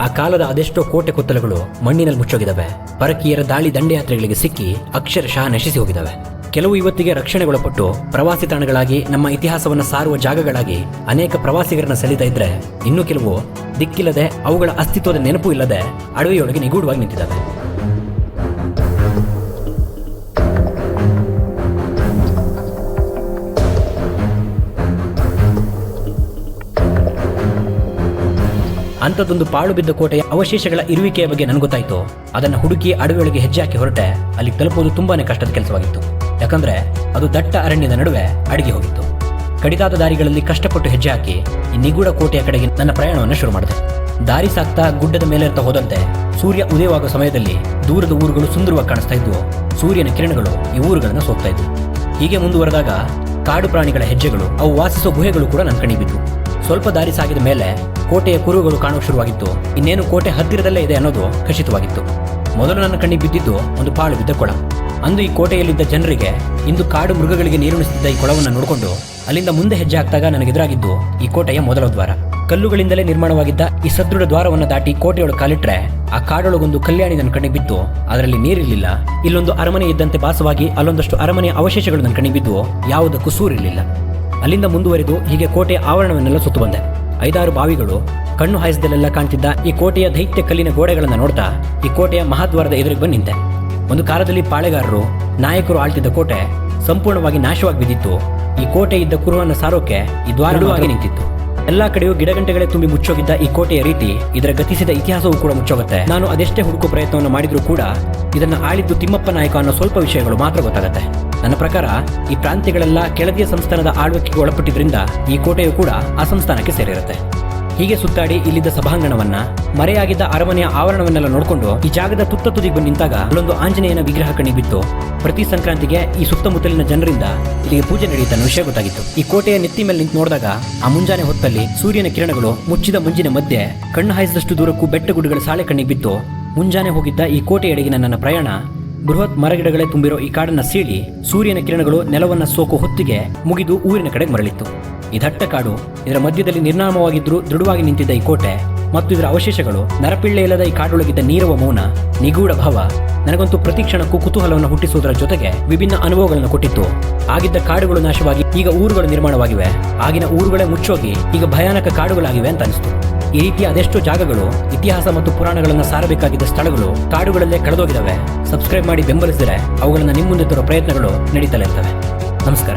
ಆ ಕಾಲದ ಅದೆಷ್ಟೋ ಕೋಟೆ ಕೊತ್ತಲಗಳು ಮಣ್ಣಿನಲ್ಲಿ ಮುಚ್ಚೋಗಿದ್ದಾವೆ. ಪರಕೀಯರ ದಾಳಿ ದಂಡಯಾತ್ರೆಗಳಿಗೆ ಸಿಕ್ಕಿ ಅಕ್ಷರಶಃ ನಶಿಸಿ ಹೋಗಿದ್ದಾವೆ. ಕೆಲವು ಇವತ್ತಿಗೆ ರಕ್ಷಣೆಗೊಳಪಟ್ಟು ಪ್ರವಾಸಿ ತಾಣಗಳಾಗಿ ನಮ್ಮ ಇತಿಹಾಸವನ್ನು ಸಾರುವ ಜಾಗಗಳಾಗಿ ಅನೇಕ ಪ್ರವಾಸಿಗರನ್ನ ಸೆಳೀತಾ ಇದ್ರೆ ಇನ್ನು ಕೆಲವು ದಿಕ್ಕಿಲ್ಲದೆ ಅವುಗಳ ಅಸ್ತಿತ್ವದ ನೆನಪು ಇಲ್ಲದೆ ಅಡವಿಯೊಳಗೆ ನಿಗೂಢವಾಗಿ ನಿಂತಿದ್ದಾವೆ. ಅಂಥದ್ದೊಂದು ಪಾಳು ಬಿದ್ದ ಕೋಟೆಯ ಅವಶೇಷಗಳ ಇರುವಿಕೆಯ ಬಗ್ಗೆ ನನಗೆ ಗೊತ್ತಾಯಿತು. ಅದನ್ನು ಹುಡುಕಿ ಅಡವಿಯೊಳಗೆ ಹೆಜ್ಜೆ ಹಾಕಿ ಹೊರಟೆ. ಅಲ್ಲಿ ತಲುಪುವುದು ತುಂಬಾನೇ ಕಷ್ಟದ ಕೆಲಸವಾಗಿತ್ತು. ಯಾಕಂದ್ರೆ ಅದು ದಟ್ಟ ಅರಣ್ಯದ ನಡುವೆ ಅಡಗಿ ಹೋಗಿತ್ತು. ಕಡಿದಾದ ದಾರಿಗಳಲ್ಲಿ ಕಷ್ಟಪಟ್ಟು ಹೆಜ್ಜೆ ಹಾಕಿ ಈ ನಿಗೂಢ ಕೋಟೆಯ ಕಡೆಗೆ ನನ್ನ ಪ್ರಯಾಣವನ್ನು ಶುರು ಮಾಡಿದೆ. ದಾರಿ ಸಾಕ್ತಾ ಗುಡ್ಡದ ಮೇಲೇರ್ತಾ ಹೋದಂತೆ ಸೂರ್ಯ ಉದಯವಾಗುವ ಸಮಯದಲ್ಲಿ ದೂರದ ಊರುಗಳು ಸುಂದರವಾಗಿ ಕಾಣಿಸ್ತಾ ಇದ್ವು. ಸೂರ್ಯನ ಕಿರಣಗಳು ಈ ಊರುಗಳನ್ನು ಸೋಕ್ತಾ ಇದ್ವು. ಹೀಗೆ ಮುಂದುವರೆದಾಗ ಕಾಡು ಪ್ರಾಣಿಗಳ ಹೆಜ್ಜೆಗಳು, ಅವು ವಾಸಿಸುವ ಗುಹೆಗಳು ಕೂಡ ನನ್ನ ಕಣ್ಣಿಗೆ ಬಿದ್ವು. ಸ್ವಲ್ಪ ದಾರಿ ಸಾಗಿದ ಮೇಲೆ ಕೋಟೆಯ ಕುರುಗಳು ಕಾಣುವ ಶುರುವಾಗಿತ್ತು. ಇನ್ನೇನು ಕೋಟೆ ಹತ್ತಿರದಲ್ಲೇ ಇದೆ ಅನ್ನೋದು ಖಚಿತವಾಗಿತ್ತು. ಮೊದಲು ನನ್ನ ಕಣ್ಣಿಗೆ ಬಿದ್ದಿದ್ದು ಒಂದು ಪಾಳು ಬಿದ್ದ ಕೊಳ. ಅಂದು ಈ ಕೋಟೆಯಲ್ಲಿದ್ದ ಜನರಿಗೆ ಇಂದು ಕಾಡು ಮೃಗಗಳಿಗೆ ನೀರುಣಿಸುತ್ತಿದ್ದ ಈ ಕೊಳವನ್ನು ನೋಡಿಕೊಂಡು ಅಲ್ಲಿಂದ ಮುಂದೆ ಹೆಜ್ಜೆ ಹಾಕ್ದಾಗ ನನಗೆದುರಾಗಿದ್ದು ಈ ಕೋಟೆಯ ಮೊದಲ ದ್ವಾರ. ಕಲ್ಲುಗಳಿಂದಲೇ ನಿರ್ಮಾಣವಾಗಿದ್ದ ಈ ಸದೃಢ ದ್ವಾರವನ್ನು ದಾಟಿ ಕೋಟೆಯೊಳಗೆ ಕಾಲಿಟ್ರೆ ಆ ಕಾಡೊಳಗೊಂದು ಕಲ್ಯಾಣಿ ನನ್ನ ಕಣ್ಣಿಗೆ ಬಿತ್ತು. ಅದರಲ್ಲಿ ನೀರಿರಲಿಲ್ಲ. ಇಲ್ಲೊಂದು ಅರಮನೆ ಇದ್ದಂತೆ ಭಾಸವಾಗಿ ಅಲ್ಲೊಂದಷ್ಟು ಅರಮನೆಯ ಅವಶೇಷಗಳು ನನ್ನ ಕಣ್ಣಿಗೆ ಬಿದ್ದು ಯಾವುದಕ್ಕೂ ಸೂರಿರಲಿಲ್ಲ. ಅಲ್ಲಿಂದ ಮುಂದುವರಿದು ಹೀಗೆ ಕೋಟೆಯ ಆವರಣವನ್ನೆಲ್ಲ ಸುತ್ತು ಬಂದೆ ಐದಾರು ಬಾವಿಗಳು ಕಣ್ಣು ಹಾಯಿಸದಲ್ಲೆಲ್ಲ ಕಾಣ್ತಿದ್ದ ಈ ಕೋಟೆಯ ದೈತ್ಯ ಕಲ್ಲಿನ ಗೋಡೆಗಳನ್ನು ನೋಡ್ತಾ ಈ ಕೋಟೆಯ ಮಹಾದ್ವಾರದ ಎದುರಿಗೆ ಬಂದು ನಿಂತೆ. ಒಂದು ಕಾಲದಲ್ಲಿ ಪಾಳೆಗಾರರು ನಾಯಕರು ಆಳ್ತಿದ್ದ ಕೋಟೆ ಸಂಪೂರ್ಣವಾಗಿ ನಾಶವಾಗಿ ಬಿದ್ದಿತ್ತು. ಈ ಕೋಟೆ ಇದ್ದ ಕುರುಹನ್ನು ಸಾರೋಕೆ ಈ ದ್ವಾರವಾಗಿ ನಿಂತಿತ್ತು. ಎಲ್ಲಾ ಕಡೆಯೂ ಗಿಡಗಂಟೆಗಳೇ ತುಂಬಿ ಮುಚ್ಚೋಗಿದ್ದ ಈ ಕೋಟೆಯ ರೀತಿ ಇದರ ಗತಿಸಿದ ಇತಿಹಾಸವೂ ಕೂಡ ಮುಚ್ಚೋಗುತ್ತೆ. ನಾನು ಅದೆಷ್ಟೇ ಹುಡುಕು ಪ್ರಯತ್ನವನ್ನು ಮಾಡಿದರೂ ಕೂಡ ಇದನ್ನು ಆಳಿದ್ದು ತಿಮ್ಮಪ್ಪ ನಾಯಕ ಅನ್ನೋ ಸ್ವಲ್ಪ ವಿಷಯಗಳು ಮಾತ್ರ ಗೊತ್ತಾಗತ್ತೆ. ನನ್ನ ಪ್ರಕಾರ ಈ ಪ್ರಾಂತ್ಯಗಳೆಲ್ಲ ಕೆಳದಿಯ ಸಂಸ್ಥಾನದ ಆಳ್ವಿಕೆಗೆ ಒಳಪಟ್ಟಿದ್ರಿಂದ ಈ ಕೋಟೆಯು ಕೂಡ ಆ ಸಂಸ್ಥಾನಕ್ಕೆ ಸೇರಿರುತ್ತೆ. ಹೀಗೆ ಸುತ್ತಾಡಿ ಇಲ್ಲಿದ್ದ ಸಭಾಂಗಣವನ್ನ, ಮರೆಯಾಗಿದ್ದ ಅರಮನೆಯ ಆವರಣವನ್ನೆಲ್ಲ ನೋಡಿಕೊಂಡು ಈ ಜಾಗದ ತುತ್ತ ತುದಿಗೆ ಬಂದು ನಿಂತಾಗ ಅಲ್ಲೊಂದು ಆಂಜನೇಯನ ವಿಗ್ರಹ ಕಣಿ ಬಿತ್ತು. ಪ್ರತಿ ಸಂಕ್ರಾಂತಿಗೆ ಈ ಸುತ್ತಮುತ್ತಲಿನ ಜನರಿಂದ ಇಲ್ಲಿಗೆ ಪೂಜೆ ನಡೆಯುತ್ತೆ ವಿಷಯ ಗೊತ್ತಾಗಿತ್ತು. ಈ ಕೋಟೆಯ ನೆತ್ತಿ ಮೇಲೆ ನಿಂತು ನೋಡಿದಾಗ ಆ ಮುಂಜಾನೆ ಹೊತ್ತಲ್ಲಿ ಸೂರ್ಯನ ಕಿರಣಗಳು ಮುಚ್ಚಿದ ಮುಂಜಿನ ಮಧ್ಯೆ ಕಣ್ಣು ಹಾಯಿಸಿದಷ್ಟು ದೂರಕ್ಕೂ ಬೆಟ್ಟ ಗುಡ್ಡಗಳ ಸಾಳೆ ಕಣ್ಣಿಗೆ ಬಿತ್ತು. ಮುಂಜಾನೆ ಹೋಗಿದ್ದ ಈ ಕೋಟೆಯೆಡೆಗಿನ ನನ್ನ ಪ್ರಯಾಣ ಬೃಹತ್ ಮರಗಿಡಗಳೇ ತುಂಬಿರೋ ಈ ಕಾಡನ್ನ ಸೀಳಿ ಸೂರ್ಯನ ಕಿರಣಗಳು ನೆಲವನ್ನ ಸೋಕು ಹೊತ್ತಿಗೆ ಮುಗಿದು ಊರಿನ ಕಡೆಗೆ ಮರಳಿತ್ತು. ದಟ್ಟ ಕಾಡು ಇದರ ಮಧ್ಯದಲ್ಲಿ ನಿರ್ನಾಮವಾಗಿದ್ದರೂ ದೃಢವಾಗಿ ನಿಂತಿದ್ದ ಈ ಕೋಟೆ ಮತ್ತು ಇದರ ಅವಶೇಷಗಳು ನರಪಿಳ್ಳೆ ಇಲ್ಲದ ಈ ಕಾಡೊಳಗಿದ್ದ ನೀರವ ಮೌನ, ನಿಗೂಢ ಭಾವ, ನನಗಂತೂ ಪ್ರತಿ ಕ್ಷಣಕ್ಕೂ ಕುತೂಹಲವನ್ನು ಹುಟ್ಟಿಸುವುದರ ಜೊತೆಗೆ ವಿಭಿನ್ನ ಅನುಭವಗಳನ್ನು ಕೊಟ್ಟಿತ್ತು. ಆಗಿದ್ದ ಕಾಡುಗಳು ನಾಶವಾಗಿ ಈಗ ಊರುಗಳು ನಿರ್ಮಾಣವಾಗಿವೆ. ಆಗಿನ ಊರುಗಳೇ ಮುಚ್ಚೋಗಿ ಈಗ ಭಯಾನಕ ಕಾಡುಗಳಾಗಿವೆ ಅಂತ ಅನಿಸ್ತು. ಈ ರೀತಿಯ ಅದೆಷ್ಟೋ ಜಾಗಗಳು, ಇತಿಹಾಸ ಮತ್ತು ಪುರಾಣಗಳನ್ನು ಸಾರಬೇಕಾಗಿದ್ದ ಸ್ಥಳಗಳು ಕಾಡುಗಳಲ್ಲೇ ಕಳೆದೋಗಿದ್ದಾವೆ ಸಬ್ಸ್ಕ್ರೈಬ್ ಮಾಡಿ ಬೆಂಬಲಿಸಿದರೆ ಅವುಗಳನ್ನು ನಿಮ್ಮ ಮುಂದೆ ತರೋ ಪ್ರಯತ್ನಗಳು ನಡೀತಲೇ ಇರ್ತವೆ. ನಮಸ್ಕಾರ.